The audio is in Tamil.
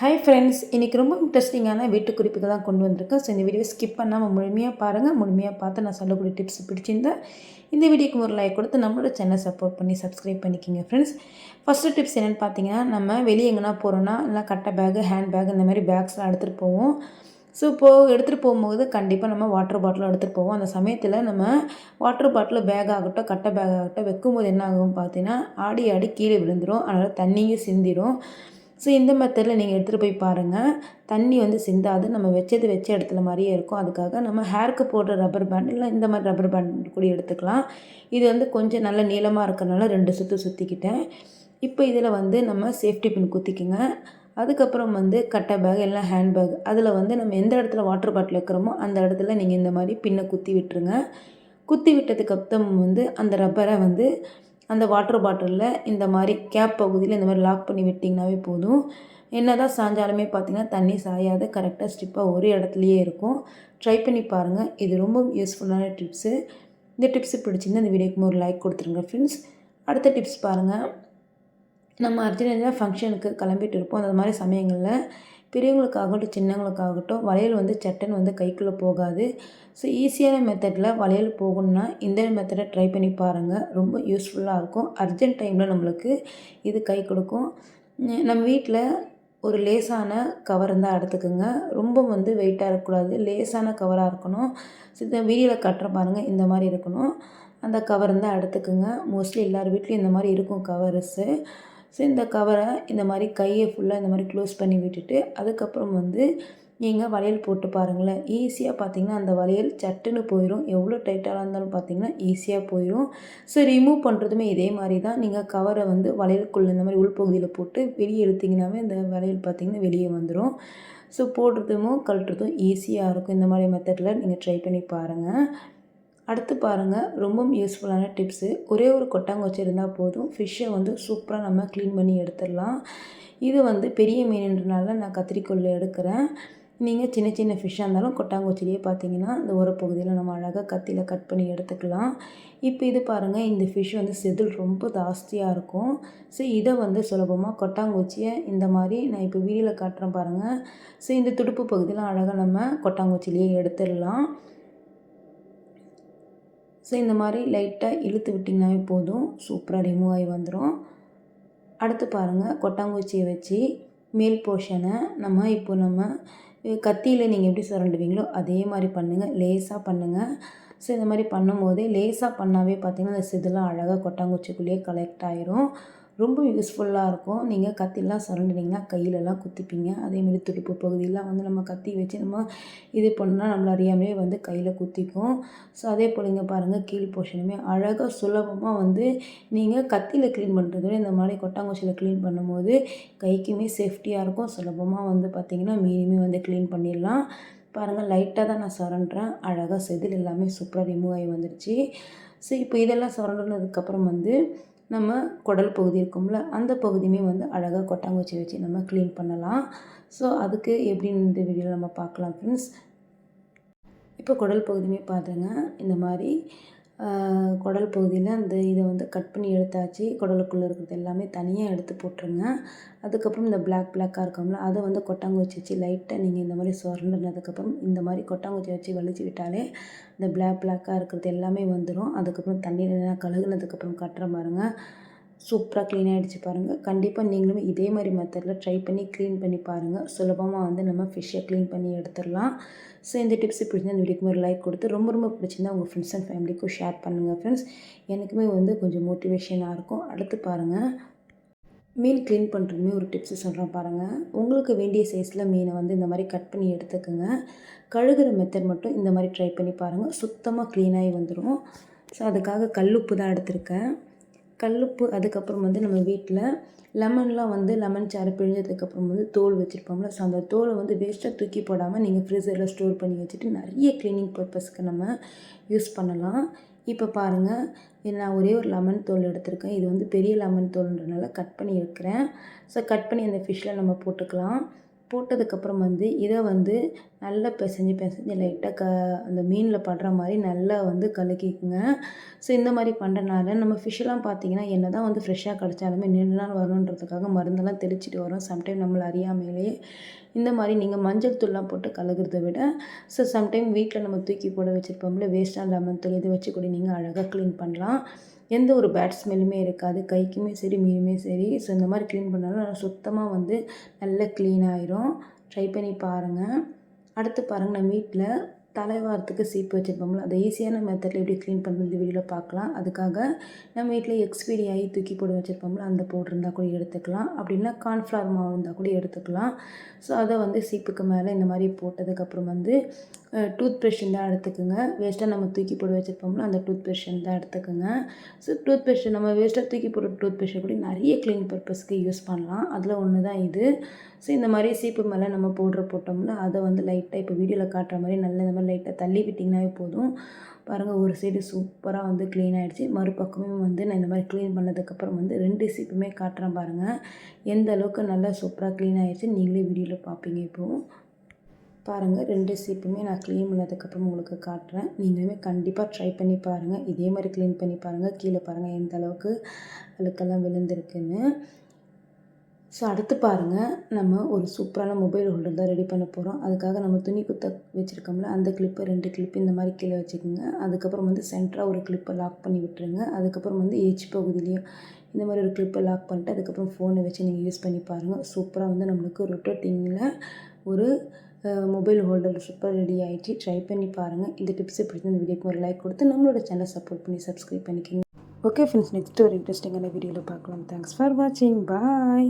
ஹாய் ஃப்ரெண்ட்ஸ் இன்றைக்கி ரொம்ப இன்ட்ரெஸ்டிங்கான வீட்டு குறிப்புகள் தான் கொண்டு வந்திருக்கேன். ஸோ இந்த வீடியோ ஸ்கிப் பண்ணாமல் முழுமையாக பாருங்கள் முழுமையாக பார்த்து நான் சொல்லக்கூடிய டிப்ஸ் பிடிச்சிருந்தா இந்த வீடியோக்கு ஒரு லைக் கொடுத்து நம்மளோட சேனல் சப்போர்ட் பண்ணி சப்ஸ்கிரைப் பண்ணிக்கிங்க ஃப்ரெண்ட்ஸ் ஃபஸ்ட்டு டிப்ஸ் என்னென்னு பார்த்தீங்கன்னா நம்ம வெளியே எங்கன்னா போகிறோன்னா இல்லை கட்டை பேகு ஹேண்ட் பேக் இந்த மாதிரி பேக்ஸ்லாம் எடுத்துகிட்டு போவோம். ஸோ இப்போது எடுத்துகிட்டு போகும்போது கண்டிப்பாக நம்ம வாட்டர் பாட்டில் எடுத்துகிட்டு போவோம். அந்த சமயத்தில் நம்ம வாட்டர் பாட்டில் பேக் ஆகட்டும் கட்டை பேக் ஆகட்டும் வைக்கும்போது என்ன ஆகும் பார்த்தீங்கன்னா ஆடி ஆடி கீழே விழுந்துடும் அதனால் தண்ணியும் சிந்திடும் ஸோ இந்த மெத்தடில் நீங்கள் எடுத்துகிட்டு போய் பாருங்கள் தண்ணி வந்து சிந்தாது. நம்ம வச்சது வச்ச இடத்துல மாதிரியே இருக்கும். அதுக்காக நம்ம ஹேருக்கு போடுற ரப்பர் பேண்ட் இல்லை இந்த மாதிரி ரப்பர் பேண்ட் கூட எடுத்துக்கலாம். இது வந்து கொஞ்சம் நல்ல நீளமாக இருக்கிறனால ரெண்டு சுற்று சுற்றிக்கிட்டேன் இப்போ இதில் வந்து நம்ம சேஃப்டி பின் குத்திக்குங்க. அதுக்கப்புறம் வந்து கட்டை பேக் இல்லை ஹேண்ட் பேக் அதில் வந்து நம்ம எந்த இடத்துல வாட்டர் பாட்டில் வைக்கிறோமோ அந்த இடத்துல நீங்கள் இந்த மாதிரி பின்னை குத்தி விட்டுருங்க. குத்தி விட்டதுக்கு அப்புறம் வந்து அந்த ரப்பரை வந்து அந்த வாட்டர் பாட்டிலில் இந்த மாதிரி கேப் பகுதியில் இந்த மாதிரி லாக் பண்ணி விட்டிங்கனாவே போதும். என்ன தான் சாஞ்சாலுமே பார்த்திங்கன்னா தண்ணி சாயாது கரெக்டாக ஸ்டிப்பாக ஒரே இடத்துலையே இருக்கும். ட்ரை பண்ணி பாருங்கள் இது ரொம்ப யூஸ்ஃபுல்லான டிப்ஸு இந்த டிப்ஸு பிடிச்சிருந்தா இந்த வீடியோக்கு ஒரு லைக் கொடுத்துருங்க ஃப்ரெண்ட்ஸ் அடுத்த டிப்ஸ் பாருங்கள் நம்ம அர்ஜென்டாக ஃபங்க்ஷனுக்கு கிளம்பிட்டு இருப்போம். அந்த மாதிரி சமயங்களில் பெரியவங்களுக்காகட்டும் சின்னவங்களுக்காகட்டும் வளையல் வந்து சட்டன் வந்து கைக்குள்ளே போகாது. ஸோ ஈஸியான மெத்தடில் வளையல் போகணுன்னா இந்த மெத்தடை ட்ரை பண்ணி பாருங்கள் ரொம்ப யூஸ்ஃபுல்லாக இருக்கும். அர்ஜென்ட் டைமில் நம்மளுக்கு இது கை கொடுக்கும். நம்ம வீட்டில் ஒரு லேசான கவர் இருந்தால் எடுத்துக்கோங்க. ரொம்ப வந்து வெயிட்டாக இருக்கக்கூடாது. லேசான கவராக இருக்கணும். ஸோ இந்த வீடியோவில் கட்டுற பாருங்கள் இந்த மாதிரி இருக்கணும். அந்த கவர் இருந்தால் எடுத்துக்கோங்க. மோஸ்ட்லி எல்லார் வீட்லேயும் இந்த மாதிரி இருக்கும் கவர்ஸு ஸோ இந்த கவரை இந்த மாதிரி கையை ஃபுல்லாக இந்த மாதிரி க்ளோஸ் பண்ணி விட்டுட்டு அதுக்கப்புறம் வந்து நீங்கள் வளையல் போட்டு பாருங்களேன். ஈஸியாக பார்த்தீங்கன்னா அந்த வளையல் சட்டுன்னு போயிடும் எவ்வளோ டைட்டாக இருந்தாலும் பார்த்தீங்கன்னா ஈஸியாக போயிடும் ஸோ ரிமூவ் பண்ணுறதுமே இதே மாதிரி தான். நீங்கள் கவரை வந்து வளையலுக்குள்ளே இந்த மாதிரி உள்பகுதியில் போட்டு வெளியே எடுத்திங்கனாவே இந்த வளையல் பார்த்திங்கன்னா வெளியே வந்துடும் ஸோ போடுறதும் கழட்டுறதும் ஈஸியாக இருக்கும். இந்த மாதிரி மெத்தடில் நீங்கள் ட்ரை பண்ணி பாருங்கள் அடுத்து பாருங்கள் ரொம்பவும் யூஸ்ஃபுல்லான டிப்ஸு ஒரே ஒரு கொட்டாங்குச்சி இருந்தால் போதும். ஃபிஷ்ஷை வந்து சூப்பராக நம்ம க்ளீன் பண்ணி எடுத்துடலாம். இது வந்து பெரிய மீனுன்றனால நான் கத்திரிக்கோல் எடுக்கிறேன். நீங்கள் சின்ன சின்ன ஃபிஷ்ஷாக இருந்தாலும் கொட்டாங்குச்சிலேயே பார்த்தீங்கன்னா இந்த உரப்பகுதியில் நம்ம அழகாக கத்தியில் கட் பண்ணி எடுத்துக்கலாம். இப்போ இது பாருங்கள் இந்த ஃபிஷ் வந்து செதில் ரொம்ப ஜாஸ்தியாக இருக்கும். ஸோ இதை வந்து சுலபமாக கொட்டாங்குச்சியை இந்த மாதிரி நான் இப்போ வீடியோவில் காட்டுறேன் பாருங்கள் ஸோ இந்த துடுப்பு பகுதியில் அழகாக நம்ம கொட்டாங்குச்சிலேயே எடுத்துடலாம். ஸோ இந்த மாதிரி லைட்டாக இழுத்து விட்டிங்கனாவே போதும். சூப்பராக ரிமூவ் ஆகி வந்துடும் அடுத்து பாருங்கள் கொட்டாங்குச்சியை வச்சு மேல் போர்ஷனை நம்ம இப்போ நம்ம கத்தியில் நீங்கள் எப்படி சுரண்டுவீங்களோ அதே மாதிரி பண்ணுங்கள் லேஸாக பண்ணுங்கள் ஸோ இந்த மாதிரி பண்ணும்போதே லேஸாக பண்ணாவே பார்த்திங்கன்னா அந்த செதுலாம் அழகாக கொட்டாங்குச்சிக்குள்ளேயே கலெக்ட் ஆயிரும். ரொம்ப யூஸ்ஃபுல்லாக இருக்கும். நீங்கள் கத்திலாம் சுரண்டினீங்கன்னா கையிலலாம் குத்திப்பீங்க. அதேமாரி துடுப்பு பகுதியெலாம் வந்து நம்ம கத்தி வச்சு நம்ம இது பண்ணால் நம்மள அறியாமலே வந்து கையில் குத்திக்கும். ஸோ அதே போல் இங்கே பாருங்கள் கீழ் போர்ஷனுமே அழகாக சுலபமாக வந்து நீங்கள் கத்தியில் க்ளீன் பண்ணுறதோட இந்த மாதிரி கொட்டாங்குச்சியில் க்ளீன் பண்ணும்போது கைக்குமே சேஃப்டியாக இருக்கும். சுலபமாக வந்து பார்த்திங்கன்னா மீனுமே வந்து க்ளீன் பண்ணிடலாம். பாருங்கள் லைட்டாக தான் நான் சுரண்டுறேன் அழகாக செதில் எல்லாமே சூப்பராக ரிமூவ் ஆகி வந்துடுச்சு ஸோ இப்போ இதெல்லாம் சுரண்டுனதுக்கப்புறம் வந்து நம்ம குடல் பகுதி இருக்கும்ல அந்த பகுதியுமே வந்து அழகாக கொட்டாங்குச்சி வச்சு நம்ம க்ளீன் பண்ணலாம். ஸோ அதுக்கு எப்படின்னு இந்த வீடியோவில் நம்ம பார்க்கலாம் ஃப்ரெண்ட்ஸ் இப்போ குடல் பகுதியுமே பாருங்கள் இந்த மாதிரி குடல் பகுதியில் அந்த இதை வந்து கட் பண்ணி எடுத்தாச்சு. குடலுக்குள்ளே இருக்கிறது எல்லாமே தனியாக எடுத்து போட்டுருங்க. அதுக்கப்புறம் இந்த பிளாக் பிளாக்காக இருக்கோம்ல அதை வந்து கொட்டாங்குச்சி வச்சு லைட்டாக நீங்கள் இந்த மாதிரி சுரண்டுனதுக்கப்புறம் இந்த மாதிரி கொட்டாங்குச்சி வச்சு வலிச்சு விட்டாலே இந்த பிளாக் பிளாக்காக இருக்கிறது எல்லாமே வந்துடும் அதுக்கப்புறம் தண்ணியில் கழுகுனதுக்கப்புறம் கட்டுற பாருங்கள் சூப்பராக க்ளீன் ஆகிடுச்சு பாருங்கள் கண்டிப்பாக நீங்களும் இதே மாதிரி மெத்தடில் ட்ரை பண்ணி க்ளீன் பண்ணி பாருங்கள் சுலபமாக வந்து நம்ம ஃபிஷ்ஷை க்ளீன் பண்ணி எடுத்துடலாம். ஸோ இந்த டிப்ஸ் பிடிச்சிருந்தா இந்த வீடியோக்கு ஒரு லைக் கொடுத்து ரொம்ப ரொம்ப பிடிச்சிருந்தா உங்கள் ஃப்ரெண்ட்ஸ் அண்ட் ஃபேமிலிக்கும் ஷேர் பண்ணுங்கள் ஃப்ரெண்ட்ஸ் எனக்குமே வந்து கொஞ்சம் மோட்டிவேஷனாக இருக்கும். அடுத்து பாருங்கள் மீன் க்ளீன் பண்ணுறதுமே ஒரு டிப்ஸு சொல்கிறேன் பாருங்கள் உங்களுக்கு வேண்டிய சைஸில் மீனை வந்து இந்த மாதிரி கட் பண்ணி எடுத்துக்கோங்க. கழுகுற மெத்தட் மட்டும் இந்த மாதிரி ட்ரை பண்ணி பாருங்கள் சுத்தமாக க்ளீனாகி வந்துடும் ஸோ அதுக்காக கல்லுப்பு தான் எடுத்திருக்கேன். கல்லுப்பு அதுக்கப்புறம் வந்து நம்ம வீட்டில் லெமன்லாம் வந்து லெமன் சாறு பிழிஞ்சதுக்கப்புறம் வந்து தோல் வச்சுருப்போம்ல. ஸோ அந்த தோலை வந்து வேஸ்ட்டாக தூக்கி போடாமல் நீங்கள் ஃப்ரிட்ஜரில் ஸ்டோர் பண்ணி வச்சுட்டு நிறைய க்ளீனிங் பர்பஸ்க்கு நம்ம யூஸ் பண்ணலாம். இப்போ பாருங்கள் நான் ஒரே ஒரு லெமன் தோல் எடுத்திருக்கேன். இது வந்து பெரிய லெமன் தோல்ன்றனால கட் பண்ணி எடுக்கிறேன். ஸோ கட் பண்ணி அந்த ஃபிஷ்ஷில் நம்ம போட்டுக்கலாம். போட்டதுக்கப்புறம் வந்து இதை வந்து நல்லா பிசைஞ்சு பிசைஞ்சு லைட்டாக க அந்த மீனில் படுற மாதிரி நல்லா வந்து கலக்கிக்குங்க. ஸோ இந்த மாதிரி பண்ணுறனால நம்ம ஃபிஷ்ஷெல்லாம் பார்த்தீங்கன்னா என்ன தான் வந்து ஃப்ரெஷ்ஷாக கிடச்சாலுமே நீண்ட நாள் வரணுன்றதுக்காக மருந்தெல்லாம் தெளிச்சிட்டு வரோம். சம்டைம் நம்மளை அறியாமையிலேயே இந்த மாதிரி நீங்கள் மஞ்சள் தூள்லாம் போட்டு கலக்கிறத விட ஸோ சம்டைம் வீட்டில் நம்ம தூக்கி போட வச்சுருப்போம்ல வேஸ்ட்டாக லெமன் தூள் இதை வச்சு கூட நீங்கள் அழகாக க்ளீன் பண்ணலாம். எந்த ஒரு பேட் ஸ்மெல்லுமே இருக்காது கைக்குமே சரி மீனுமே சரி. ஸோ இந்த மாதிரி க்ளீன் பண்ணாலும் நல்லா சுத்தமாக வந்து நல்லா க்ளீன் ஆயிரும். ட்ரை பண்ணி பாருங்கள் அடுத்து பாருங்கள் நான் வீட்டில் தலைவாரத்துக்கு சீப்பு வச்சுருப்போம்ல அதை ஈஸியான மெத்தடில் எப்படி க்ளீன் பண்ணுறது இந்த வீடியோவில் பார்க்கலாம். அதுக்காக நம்ம வீட்டில் எக்ஸ்பீரி ஆகி தூக்கி போட்டு வச்சுருப்போம்ல அந்த பவுடர் இருந்தால் கூட எடுத்துக்கலாம். அப்படின்னா கார்ன்ஃப்ளவர் மாவு இருந்தால் கூட எடுத்துக்கலாம். ஸோ அதை வந்து சீப்புக்கு மேலே இந்த மாதிரி போட்டதுக்கப்புறம் வந்து டூத் ப்ரஷ் இருந்தால் எடுத்துக்கோங்க. வேஸ்ட்டாக நம்ம தூக்கி போட்டு வச்சுருப்போம்ல அந்த டூத் ப்ரஷ் இருந்தால் எடுத்துக்கோங்க. ஸோ டூத் ப்ரஷ் நம்ம வேஸ்ட்டாக தூக்கி போடுற டூத் ப்ரஷ்ஷை கூட நிறைய க்ளீன் பர்பஸ்க்கு யூஸ் பண்ணலாம். அதில் ஒன்று தான் இது. ஸோ இந்த மாதிரி சீப்பு மேலே நம்ம பவுட்ரு போட்டோம்னா அதை வந்து லைட்டாக இப்போ வீடியோவில் காட்டுற மாதிரி நல்ல இந்த மாதிரி லைட்டாக தள்ளி விட்டிங்கனாவே போதும். பாருங்கள் ஒரு சைடு சூப்பராக வந்து க்ளீன் ஆகிடுச்சு மறுபக்கமே வந்து நான் இந்த மாதிரி க்ளீன் பண்ணதுக்கப்புறம் வந்து ரெண்டு சீப்புமே காட்டுறேன் பாருங்கள் எந்த அளவுக்கு நல்லா சூப்பராக க்ளீன் ஆகிடுச்சு நீங்களே வீடியோவில் பார்ப்பீங்க இப்போது பாருங்கள் ரெண்டு சீப்புமே நான் க்ளீன் பண்ணதுக்கப்புறம் உங்களுக்கு காட்டுறேன். நீங்களுமே கண்டிப்பாக ட்ரை பண்ணி பாருங்கள் இதே மாதிரி க்ளீன் பண்ணி பாருங்கள் கீழே பாருங்கள் எந்த அளவுக்கு அழுக்கெல்லாம் விழுந்திருக்குன்னு. ஸோ அடுத்து பாருங்கள் நம்ம ஒரு சூப்பரான மொபைல் ஹோல்டர் தான் ரெடி பண்ண போகிறோம் அதுக்காக நம்ம துணி குத்த வச்சுருக்கோம்ல அந்த கிளிப்பை ரெண்டு கிளிப்பு இந்த மாதிரி கீழே வச்சுக்கோங்க. அதுக்கப்புறம் வந்து சென்டராக ஒரு கிளிப்பை லாக் பண்ணி விட்டுருங்க. அதுக்கப்புறம் வந்து ஏச்சு பகுதியிலையும் இந்த மாதிரி ஒரு கிளிப்பை லாக் பண்ணிட்டு அதுக்கப்புறம் ஃபோனை வச்சு நீங்கள் யூஸ் பண்ணி பாருங்கள் சூப்பராக வந்து நம்மளுக்கு ரொட்டோட்டிங்கில் ஒரு மொபைல் ஹோல்டர் சூப்பர் ரெடி ஆகிடுச்சு ட்ரை பண்ணி பாருங்கள் இந்த டிப்ஸை பிடிச்சி இந்த வீடியோக்கு ஒரு லைக் கொடுத்து நம்மளோட சேனல் சப்போர்ட் பண்ணி சப்ஸ்கிரைப் பண்ணிக்கோங்க. ஓகே ஃப்ரெண்ட்ஸ் நெக்ஸ்ட் ஒரு இன்ட்ரெஸ்டிங்கான வீடியோவில் பார்க்கலாம். தேங்க்ஸ் ஃபார் வாட்சிங் பாய்